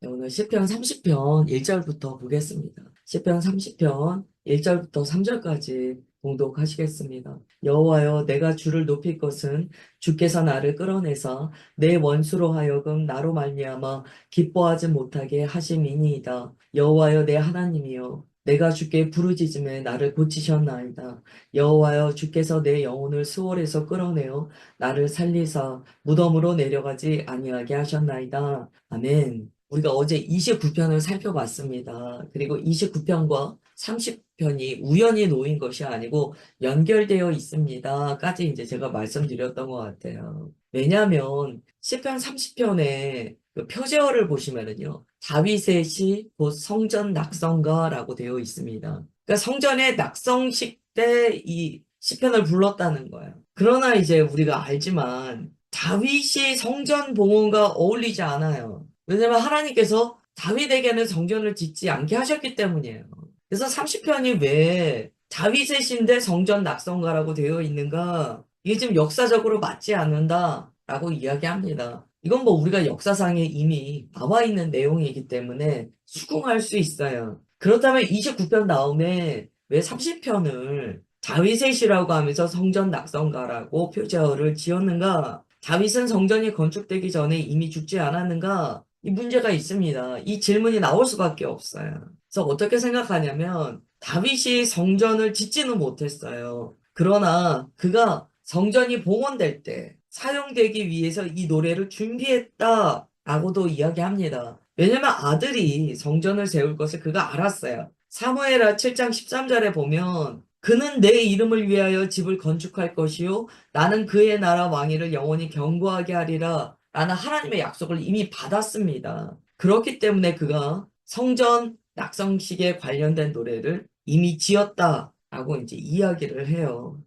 네, 오늘 시편 30편 1절부터 보겠습니다. 시편 30편 1절부터 3절까지 봉독하시겠습니다. 여호와여 내가 주를 높일 것은 주께서 나를 끌어내사 내 원수로 하여금 나로 말미암아 기뻐하지 못하게 하심이니이다. 여호와여 내 하나님이여 내가 주께 부르짖음에 나를 고치셨나이다. 여호와여 주께서 내 영혼을 수월에서 끌어내어 나를 살리사 무덤으로 내려가지 아니하게 하셨나이다. 아멘. 우리가 어제 29편을 살펴봤습니다. 그리고 29편과 30편이 우연히 놓인 것이 아니고 연결되어 있습니다.까지 이제 제가 말씀드렸던 것 같아요. 왜냐하면 시편 30편에 그 표제어를 보시면은요. 다윗의 시, 곧 성전 낙성가라고 되어 있습니다. 그러니까 성전의 낙성식 때 이 시편을 불렀다는 거예요. 그러나 이제 우리가 알지만 다윗이 성전 봉헌과 어울리지 않아요. 왜냐면 하나님께서 다윗에게는 성전을 짓지 않게 하셨기 때문이에요. 그래서 30편이 왜 다윗의 신데 성전 낙성가라고 되어 있는가? 이게 지금 역사적으로 맞지 않는다라고 이야기합니다. 이건 뭐 우리가 역사상에 이미 나와 있는 내용이기 때문에 수긍할 수 있어요. 그렇다면 29편 다음에 왜 30편을 다윗의 시라고 하면서 성전 낙성가라고 표제어를 지었는가? 다윗은 성전이 건축되기 전에 이미 죽지 않았는가? 이 문제가 있습니다. 이 질문이 나올 수밖에 없어요. 그래서 어떻게 생각하냐면 다윗이 성전을 짓지는 못했어요. 그러나 그가 성전이 봉헌될 때 사용되기 위해서 이 노래를 준비했다라고도 이야기합니다. 왜냐면 아들이 성전을 세울 것을 그가 알았어요. 사무엘하 7장 13절에 보면 그는 내 이름을 위하여 집을 건축할 것이요 나는 그의 나라 왕위를 영원히 경고하게 하리라 라는 하나님의 약속을 이미 받았습니다. 그렇기 때문에 그가 성전 낙성식에 관련된 노래를 이미 지었다라고 이제 이야기를 해요.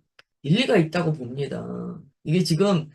일리가 있다고 봅니다. 이게 지금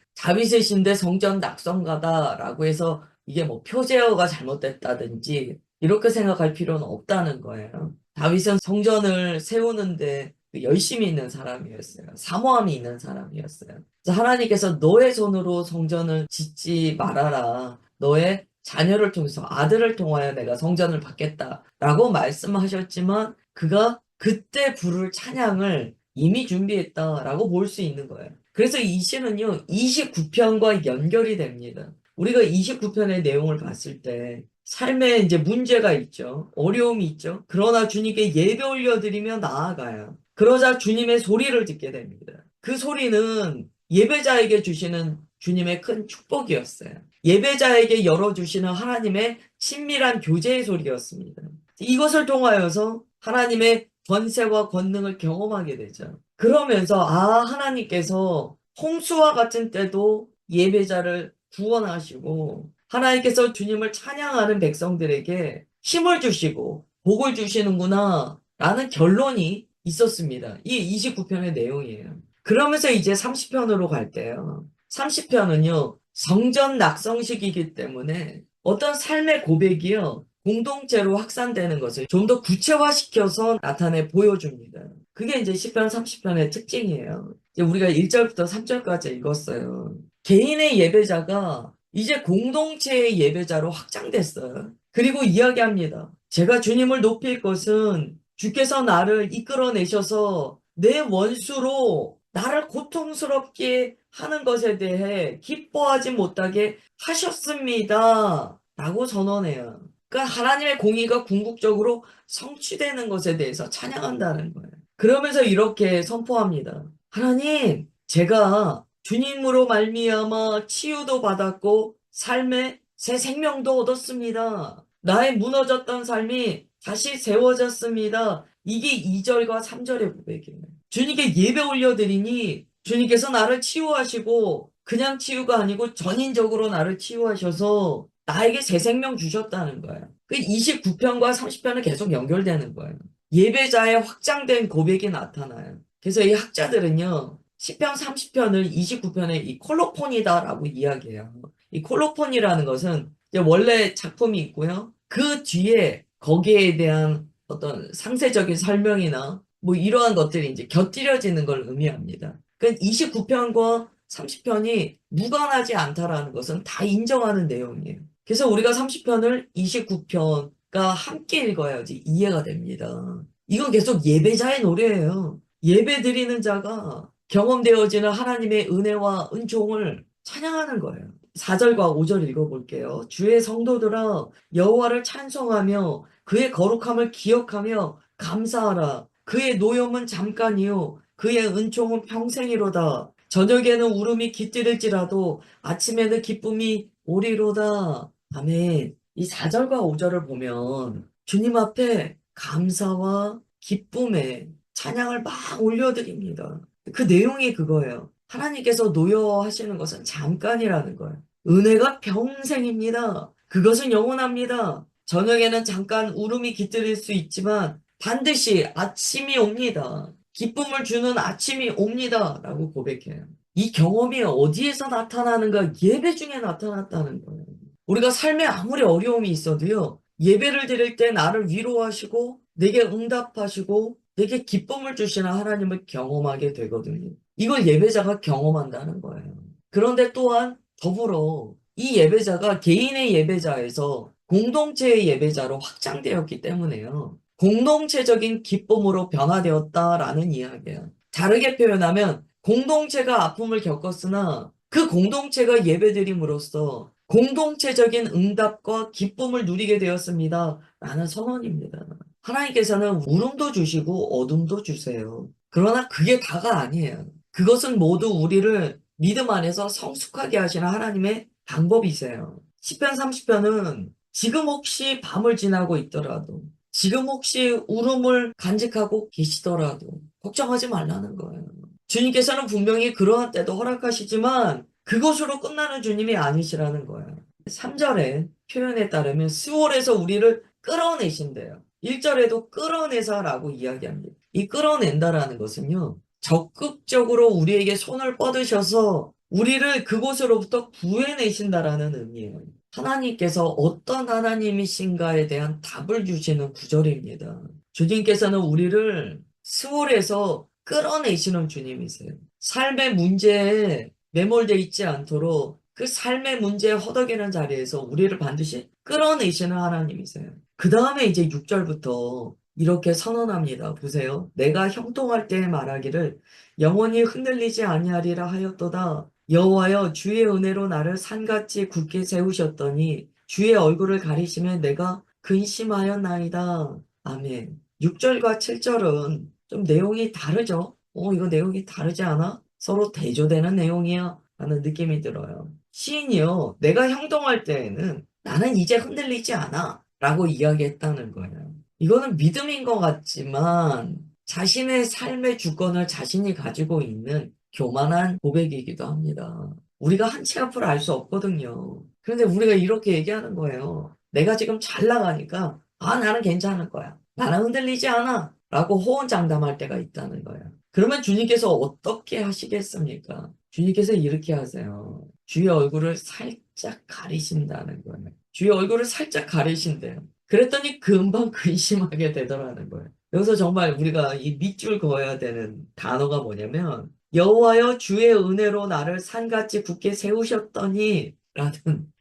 신대 성전 낙성가다라고 해서 이게 뭐 표제어가 잘못됐다든지 이렇게 생각할 필요는 없다는 거예요. 다윗은 성전을 세우는데 열심히 있는 사람이었어요. 사모함이 있는 사람이었어요. 하나님께서 너의 손으로 성전을 짓지 말아라. 너의 자녀를 통해서 아들을 통하여 내가 성전을 받겠다라고 말씀하셨지만 그가 그때 부를 찬양을 이미 준비했다라고 볼 수 있는 거예요. 그래서 이 시는요 29편과 연결이 됩니다. 우리가 29편의 내용을 봤을 때 삶에 이제 문제가 있죠. 어려움이 있죠. 그러나 주님께 예배 올려드리며 나아가요. 그러자 주님의 소리를 듣게 됩니다. 그 소리는 예배자에게 주시는 주님의 큰 축복이었어요. 예배자에게 열어주시는 하나님의 친밀한 교제의 소리였습니다. 이것을 통하여서 하나님의 권세와 권능을 경험하게 되죠. 그러면서 아 하나님께서 홍수와 같은 때도 예배자를 구원하시고 하나님께서 주님을 찬양하는 백성들에게 힘을 주시고 복을 주시는구나 라는 결론이 있었습니다. 이 29편의 내용이에요. 그러면서 이제 30편으로 갈 때요. 30편은요, 성전 낙성식이기 때문에 어떤 삶의 고백이요, 공동체로 확산되는 것을 좀 더 구체화시켜서 나타내 보여줍니다. 그게 이제 10편, 30편의 특징이에요. 이제 우리가 1절부터 3절까지 읽었어요. 개인의 예배자가 이제 공동체의 예배자로 확장됐어요. 그리고 이야기합니다. 제가 주님을 높일 것은 주께서 나를 이끌어내셔서 내 원수로 나를 고통스럽게 하는 것에 대해 기뻐하지 못하게 하셨습니다. 라고 전언해요. 그러니까 하나님의 공의가 궁극적으로 성취되는 것에 대해서 찬양한다는 거예요. 그러면서 이렇게 선포합니다. 하나님, 제가 주님으로 말미암아 치유도 받았고 삶의 새 생명도 얻었습니다. 나의 무너졌던 삶이 다시 세워졌습니다. 이게 2절과 3절의 고백이에요. 주님께 예배 올려드리니 주님께서 나를 치유하시고 그냥 치유가 아니고 전인적으로 나를 치유하셔서 나에게 새 생명 주셨다는 거예요. 그 29편과 30편은 계속 연결되는 거예요. 예배자의 확장된 고백이 나타나요. 그래서 이 학자들은요. 10편, 30편을 29편의 이 콜로폰이다라고 이야기해요. 이 콜로폰이라는 것은 원래 작품이 있고요. 그 뒤에 거기에 대한 어떤 상세적인 설명이나 뭐 이러한 것들이 이제 곁들여지는 걸 의미합니다. 그 29편과 30편이 무관하지 않다라는 것은 다 인정하는 내용이에요. 그래서 우리가 30편을 29편과 함께 읽어야지 이해가 됩니다. 이건 계속 예배자의 노래예요. 예배 드리는 자가 경험되어지는 하나님의 은혜와 은총을 찬양하는 거예요. 4절과 5절 읽어볼게요. 주의 성도들아 여호와를 찬송하며 그의 거룩함을 기억하며 감사하라. 그의 노염은 잠깐이요 그의 은총은 평생이로다. 저녁에는 울음이 깃들일지라도 아침에는 기쁨이 오리로다. 아멘. 이 4절과 5절을 보면 주님 앞에 감사와 기쁨의 찬양을 막 올려드립니다. 그 내용이 그거예요. 하나님께서 노여하시는 것은 잠깐이라는 거예요. 은혜가 평생입니다. 그것은 영원합니다. 저녁에는 잠깐 울음이 깃들일 수 있지만 반드시 아침이 옵니다. 기쁨을 주는 아침이 옵니다. 라고 고백해요. 이 경험이 어디에서 나타나는가? 예배 중에 나타났다는 거예요. 우리가 삶에 아무리 어려움이 있어도요, 예배를 드릴 때 나를 위로하시고, 내게 응답하시고, 내게 기쁨을 주시는 하나님을 경험하게 되거든요. 이걸 예배자가 경험한다는 거예요. 그런데 또한 더불어 이 예배자가 개인의 예배자에서 공동체의 예배자로 확장되었기 때문에요. 공동체적인 기쁨으로 변화되었다라는 이야기예요. 다르게 표현하면 공동체가 아픔을 겪었으나 그 공동체가 예배드림으로써 공동체적인 응답과 기쁨을 누리게 되었습니다. 라는 선언입니다. 하나님께서는 울음도 주시고 어둠도 주세요. 그러나 그게 다가 아니에요. 그것은 모두 우리를 믿음 안에서 성숙하게 하시는 하나님의 방법이세요. 10편 30편은 지금 혹시 밤을 지나고 있더라도 지금 혹시 울음을 간직하고 계시더라도 걱정하지 말라는 거예요. 주님께서는 분명히 그러한 때도 허락하시지만 그것으로 끝나는 주님이 아니시라는 거예요. 3절의 표현에 따르면 수월에서 우리를 끌어내신대요. 1절에도 끌어내사라고 이야기합니다. 이 끌어낸다라는 것은요. 적극적으로 우리에게 손을 뻗으셔서 우리를 그곳으로부터 구해내신다라는 의미예요. 하나님께서 어떤 하나님이신가에 대한 답을 주시는 구절입니다. 주님께서는 우리를 수월에서 끌어내시는 주님이세요. 삶의 문제에 매몰되어 있지 않도록 그 삶의 문제에 허덕이는 자리에서 우리를 반드시 끌어내시는 하나님이세요. 그 다음에 이제 6절부터 이렇게 선언합니다. 보세요. 내가 형통할 때 말하기를 영원히 흔들리지 아니하리라 하였도다. 여호와여 주의 은혜로 나를 산같이 굳게 세우셨더니 주의 얼굴을 가리시면 내가 근심하였나이다. 아멘. 6절과 7절은 좀 내용이 다르죠? 어, 이거 내용이 다르지 않아? 서로 대조되는 내용이야. 라는 느낌이 들어요. 시인이요. 내가 형통할 때에는 나는 이제 흔들리지 않아. 라고 이야기했다는 거예요. 이거는 믿음인 것 같지만 자신의 삶의 주권을 자신이 가지고 있는 교만한 고백이기도 합니다. 우리가 한 치 앞을 알 수 없거든요. 그런데 우리가 이렇게 얘기하는 거예요. 내가 지금 잘 나가니까 아 나는 괜찮을 거야. 나는 흔들리지 않아. 라고 호언장담할 때가 있다는 거예요. 그러면 주님께서 어떻게 하시겠습니까? 주님께서 이렇게 하세요. 주의 얼굴을 살짝 가리신다는 거예요. 주의 얼굴을 살짝 가리신대요. 그랬더니 금방 근심하게 되더라는 거예요. 여기서 정말 우리가 이 밑줄 그어야 되는 단어가 뭐냐면 여호와여 주의 은혜로 나를 산같이 굳게 세우셨더니 라는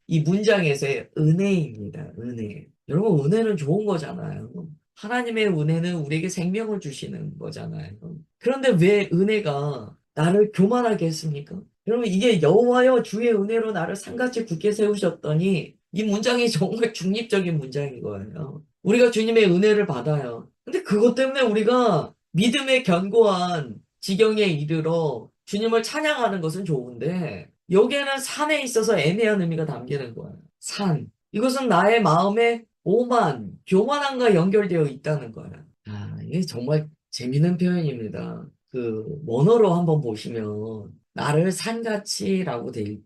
이 문장에서의 은혜입니다. 은혜. 여러분 은혜는 좋은 거잖아요. 하나님의 은혜는 우리에게 생명을 주시는 거잖아요. 그런데 왜 은혜가 나를 교만하게 했습니까? 여러분 이게 여호와여 주의 은혜로 나를 산같이 굳게 세우셨더니 이 문장이 정말 중립적인 문장인 거예요. 우리가 주님의 은혜를 받아요. 근데 그것 때문에 우리가 믿음의 견고한 지경에 이르러 주님을 찬양하는 것은 좋은데 여기에는 산에 있어서 애매한 의미가 담기는 거예요. 산. 이것은 나의 마음의 오만, 교만함과 연결되어 있다는 거예요. 아, 이게 정말 재미있는 표현입니다. 그 원어로 한번 보시면 나를 산같이라고 돼 있,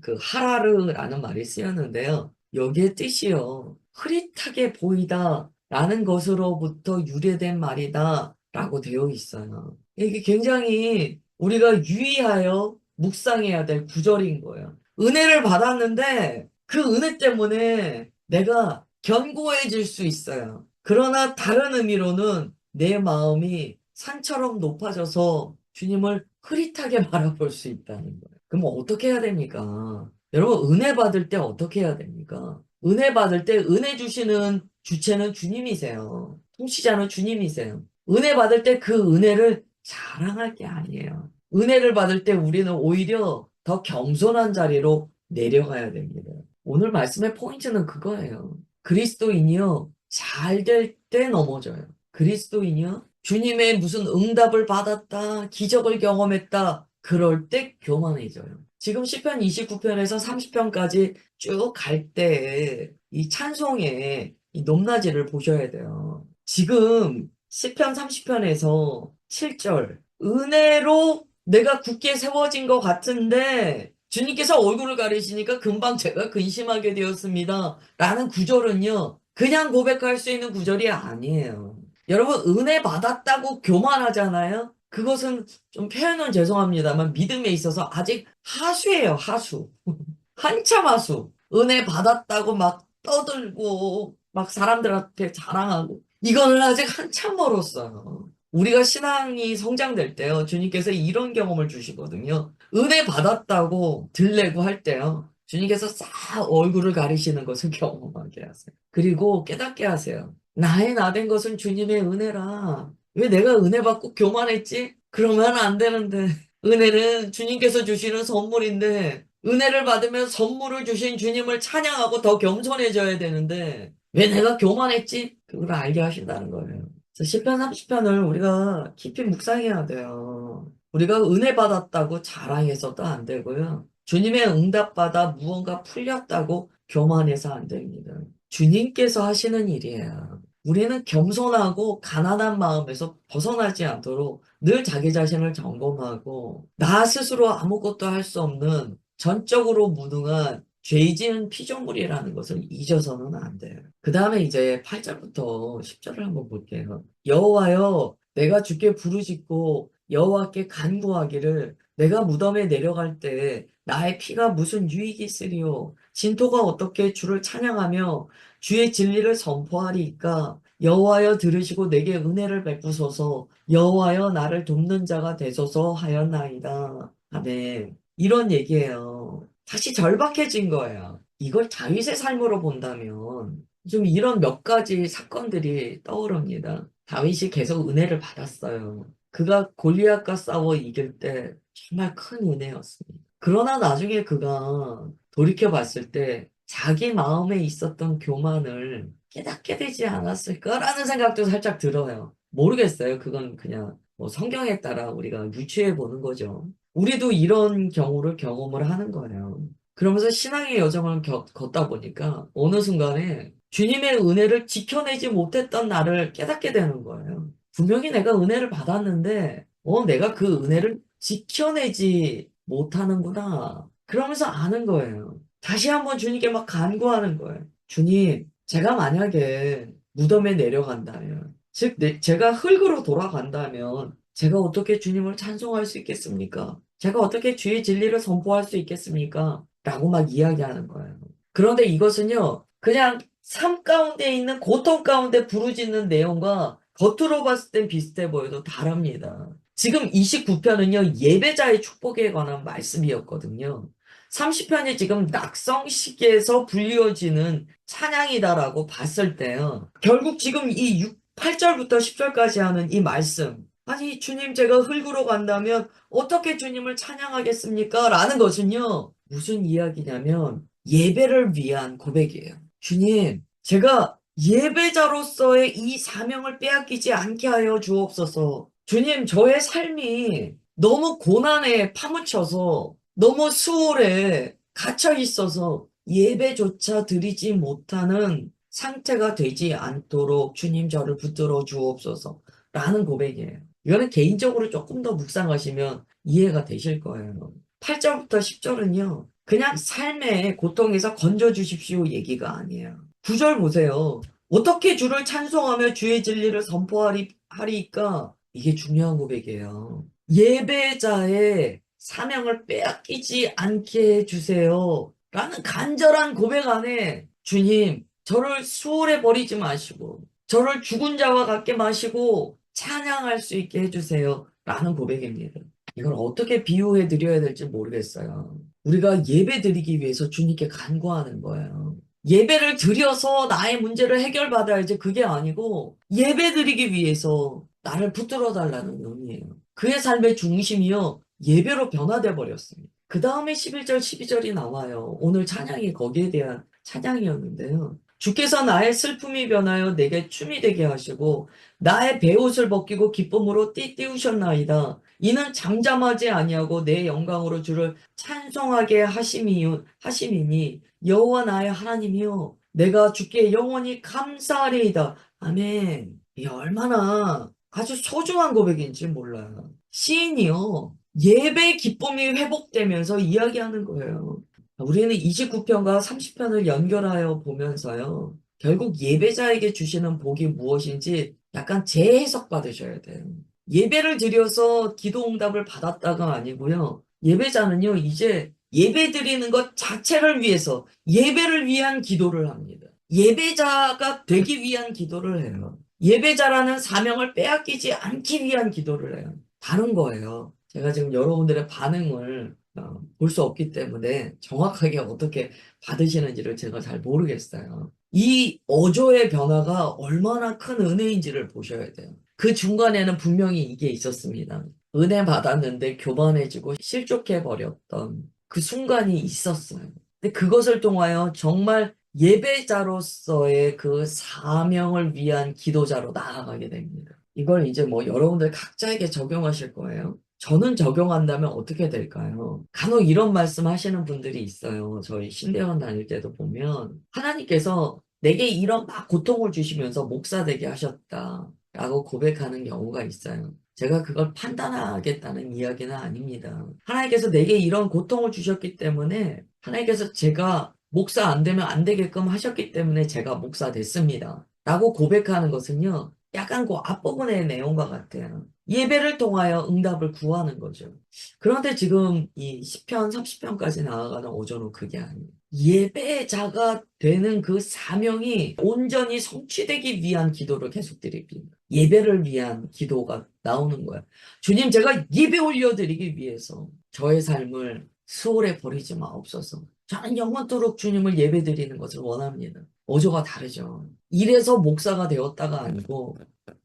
그 하라르라는 말이 쓰였는데요. 여기에 뜻이요. 흐릿하게 보이다 라는 것으로부터 유래된 말이다 라고 되어 있어요. 이게 굉장히 우리가 유의하여 묵상해야 될 구절인 거예요. 은혜를 받았는데 그 은혜 때문에 내가 견고해질 수 있어요. 그러나 다른 의미로는 내 마음이 산처럼 높아져서 주님을 흐릿하게 바라볼 수 있다는 거예요. 그럼 어떻게 해야 됩니까? 여러분, 은혜 받을 때 어떻게 해야 됩니까? 은혜 받을 때 은혜 주시는 주체는 주님이세요. 통치자는 주님이세요. 은혜 받을 때 그 은혜를 자랑할 게 아니에요. 은혜를 받을 때 우리는 오히려 더 겸손한 자리로 내려가야 됩니다. 오늘 말씀의 포인트는 그거예요. 그리스도인이요, 잘 될 때 넘어져요. 그리스도인이요, 주님의 무슨 응답을 받았다, 기적을 경험했다, 그럴 때 교만해져요. 지금 시편 29편에서 30편까지 쭉 갈때이 찬송의 이 높낮이를 보셔야 돼요. 지금 시편 30편에서 7절 은혜로 내가 굳게 세워진 것 같은데 주님께서 얼굴을 가리시니까 금방 제가 근심하게 되었습니다. 라는 구절은요. 그냥 고백할 수 있는 구절이 아니에요. 여러분 은혜 받았다고 교만하잖아요. 그것은 좀 표현은 죄송합니다만 믿음에 있어서 아직 하수예요, 하수. 한참 하수. 은혜 받았다고 막 떠들고 막 사람들 앞에 자랑하고 이거는 아직 한참 멀었어요. 우리가 신앙이 성장될 때요. 주님께서 이런 경험을 주시거든요. 은혜 받았다고 들레고 할 때요. 주님께서 싹 얼굴을 가리시는 것을 경험하게 하세요. 그리고 깨닫게 하세요. 나의 나 된 것은 주님의 은혜라. 왜 내가 은혜 받고 교만했지? 그러면 안 되는데. 은혜는 주님께서 주시는 선물인데, 은혜를 받으면 선물을 주신 주님을 찬양하고 더 겸손해져야 되는데, 왜 내가 교만했지? 그걸 알게 하신다는 거예요. 그래서 10편, 30편을 우리가 깊이 묵상해야 돼요. 우리가 은혜 받았다고 자랑해서도 안 되고요. 주님의 응답받아 무언가 풀렸다고 교만해서 안 됩니다. 주님께서 하시는 일이에요. 우리는 겸손하고 가난한 마음에서 벗어나지 않도록 늘 자기 자신을 점검하고 나 스스로 아무것도 할 수 없는 전적으로 무능한 죄 지은 피조물이라는 것을 잊어서는 안 돼요. 그 다음에 이제 8절부터 10절을 한번 볼게요. 여호와여 내가 주께 부르짖고 여호와께 간구하기를 내가 무덤에 내려갈 때 나의 피가 무슨 유익이 있으리요 진토가 어떻게 주를 찬양하며 주의 진리를 선포하리이까 여호와여 들으시고 내게 은혜를 베푸소서 여호와여 나를 돕는 자가 되소서 하였나이다. 아멘. 이런 얘기예요. 다시 절박해진 거예요. 이걸 다윗의 삶으로 본다면 좀 이런 몇 가지 사건들이 떠오릅니다. 다윗이 계속 은혜를 받았어요. 그가 골리앗과 싸워 이길 때 정말 큰 은혜였습니다. 그러나 나중에 그가 돌이켜 봤을 때 자기 마음에 있었던 교만을 깨닫게 되지 않았을까라는 생각도 살짝 들어요. 모르겠어요. 그건 그냥 뭐 성경에 따라 우리가 유추해 보는 거죠. 우리도 이런 경우를 경험을 하는 거예요. 그러면서 신앙의 여정을 겨- 걷다 보니까 어느 순간에 주님의 은혜를 지켜내지 못했던 나를 깨닫게 되는 거예요. 분명히 내가 은혜를 받았는데, 어, 내가 그 은혜를 지켜내지 못하는구나. 그러면서 아는 거예요. 다시 한번 주님께 막 간구하는 거예요. 주님, 제가 만약에 무덤에 내려간다면, 즉, 내- 제가 흙으로 돌아간다면, 제가 어떻게 주님을 찬송할 수 있겠습니까? 제가 어떻게 주의 진리를 선포할 수 있겠습니까? 라고 막 이야기하는 거예요. 그런데 이것은요, 그냥 삶 가운데 있는 고통 가운데 부르짖는 내용과 겉으로 봤을 땐 비슷해 보여도 다릅니다. 지금 29편은요, 예배자의 축복에 관한 말씀이었거든요. 30편이 지금 낙성식에서 불리워지는 찬양이다라고 봤을 때요. 결국 지금 이 6, 8절부터 10절까지 하는 이 말씀. 아니, 주님, 제가 흙으로 간다면 어떻게 주님을 찬양하겠습니까? 라는 것은요, 무슨 이야기냐면, 예배를 위한 고백이에요. 주님, 제가 예배자로서의 이 사명을 빼앗기지 않게 하여 주옵소서. 주님, 저의 삶이 너무 고난에 파묻혀서, 너무 수월에 갇혀 있어서 예배조차 드리지 못하는 상태가 되지 않도록 주님 저를 붙들어 주옵소서. 라는 고백이에요. 이거는 개인적으로 조금 더 묵상하시면 이해가 되실 거예요. 8절부터 10절은요, 그냥 삶의 고통에서 건져 주십시오 얘기가 아니에요. 9절 보세요. 어떻게 주를 찬송하며 주의 진리를 선포하리까? 이게 중요한 고백이에요. 예배자의 사명을 빼앗기지 않게 해주세요. 라는 간절한 고백 안에 주님, 저를 수월해 버리지 마시고, 저를 죽은 자와 같게 마시고, 찬양할 수 있게 해주세요. 라는 고백입니다. 이걸 어떻게 비유해 드려야 될지 모르겠어요. 우리가 예배 드리기 위해서 주님께 간구하는 거예요. 예배를 드려서 나의 문제를 해결받아야지 그게 아니고 예배 드리기 위해서 나를 붙들어 달라는 의미예요. 그의 삶의 중심이요. 예배로 변화돼 버렸습니다. 그 다음에 11절, 12절이 나와요. 오늘 찬양이 거기에 대한 찬양이었는데요. 주께서 나의 슬픔이 변하여 내게 춤이 되게 하시고 나의 베옷을 벗기고 기쁨으로 띠띠우셨나이다. 이는 잠잠하지 아니하고 내 영광으로 주를 찬송하게 하심이 하심이니 여호와 나의 하나님이요 내가 주께 영원히 감사하리이다. 아멘. 이 얼마나 아주 소중한 고백인지 몰라요. 시인이요. 예배 기쁨이 회복되면서 이야기하는 거예요. 우리는 29편과 30편을 연결하여 보면서요. 결국 예배자에게 주시는 복이 무엇인지 약간 재해석 받으셔야 돼요. 예배를 드려서 기도 응답을 받았다가 아니고요. 예배자는요, 이제 예배 드리는 것 자체를 위해서 예배를 위한 기도를 합니다. 예배자가 되기 위한 기도를 해요. 예배자라는 사명을 빼앗기지 않기 위한 기도를 해요. 다른 거예요. 제가 지금 여러분들의 반응을 어, 볼수 없기 때문에 정확하게 어떻게 받으시는지를 제가 잘 모르겠어요. 이 어조의 변화가 얼마나 큰 은혜인지를 보셔야 돼요. 그 중간에는 분명히 이게 있었습니다. 은혜 받았는데 교만해지고 실족해 버렸던 그 순간이 있었어요. 근데 그것을 통하여 정말 예배자로서의 그 사명을 위한 기도자로 나아가게 됩니다. 이걸 이제 뭐 여러분들 각자에게 적용하실 거예요. 저는 적용한다면 어떻게 될까요? 간혹 이런 말씀 하시는 분들이 있어요. 저희 신대원 다닐 때도 보면 하나님께서 내게 이런 막 고통을 주시면서 목사 되게 하셨다. 라고 고백하는 경우가 있어요. 제가 그걸 판단하겠다는 이야기는 아닙니다. 하나님께서 내게 이런 고통을 주셨기 때문에 하나님께서 제가 목사 안 되면 안 되게끔 하셨기 때문에 제가 목사 됐습니다. 라고 고백하는 것은요. 약간 그 앞부분의 내용과 같아요. 예배를 통하여 응답을 구하는 거죠. 그런데 지금 이 10편, 30편까지 나아가는 오전은 그게 아니에요. 예배자가 되는 그 사명이 온전히 성취되기 위한 기도를 계속 드립니다. 예배를 위한 기도가 나오는 거야. 주님, 제가 예배 올려드리기 위해서 저의 삶을 수월해 버리지 마옵소서. 저는 영원토록 주님을 예배 드리는 것을 원합니다. 어조가 다르죠. 이래서 목사가 되었다가 아니고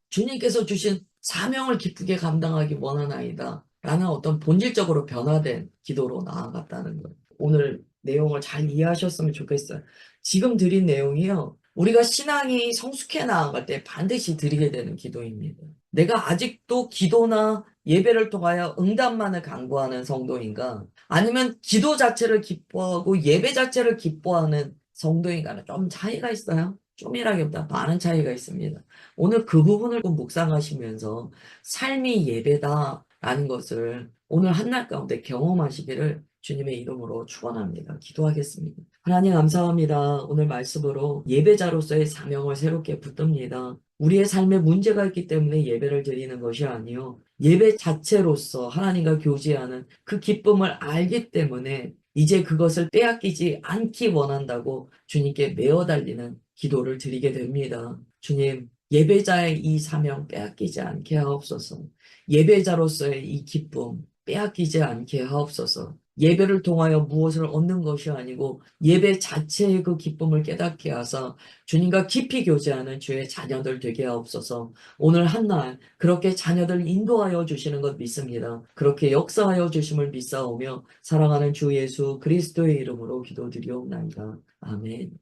주님께서 주신 사명을 기쁘게 감당하기 원하나이다. 라는 어떤 본질적으로 변화된 기도로 나아갔다는 거예요. 오늘 내용을 잘 이해하셨으면 좋겠어요. 지금 드린 내용이요. 우리가 신앙이 성숙해 나아갈 때 반드시 드리게 되는 기도입니다. 내가 아직도 기도나 예배를 통하여 응답만을 강구하는 성도인가? 아니면 기도 자체를 기뻐하고 예배 자체를 기뻐하는 성도인가는 좀 차이가 있어요. 좀이라기보다 많은 차이가 있습니다. 오늘 그 부분을 좀 묵상하시면서 삶이 예배다라는 것을 오늘 한날 가운데 경험하시기를 주님의 이름으로 축원합니다. 기도하겠습니다. 하나님 감사합니다. 오늘 말씀으로 예배자로서의 사명을 새롭게 붙듭니다. 우리의 삶에 문제가 있기 때문에 예배를 드리는 것이 아니요 예배 자체로서 하나님과 교제하는 그 기쁨을 알기 때문에 이제 그것을 빼앗기지 않기 원한다고 주님께 메어 달리는 기도를 드리게 됩니다. 주님, 예배자의 이 사명 빼앗기지 않게 하옵소서. 예배자로서의 이 기쁨 빼앗기지 않게 하옵소서. 예배를 통하여 무엇을 얻는 것이 아니고 예배 자체의 그 기쁨을 깨닫게 하사 주님과 깊이 교제하는 주의 자녀들 되게 하옵소서. 오늘 한 날 그렇게 자녀들 인도하여 주시는 것 믿습니다. 그렇게 역사하여 주심을 믿사오며 사랑하는 주 예수 그리스도의 이름으로 기도드리옵나이다. 아멘.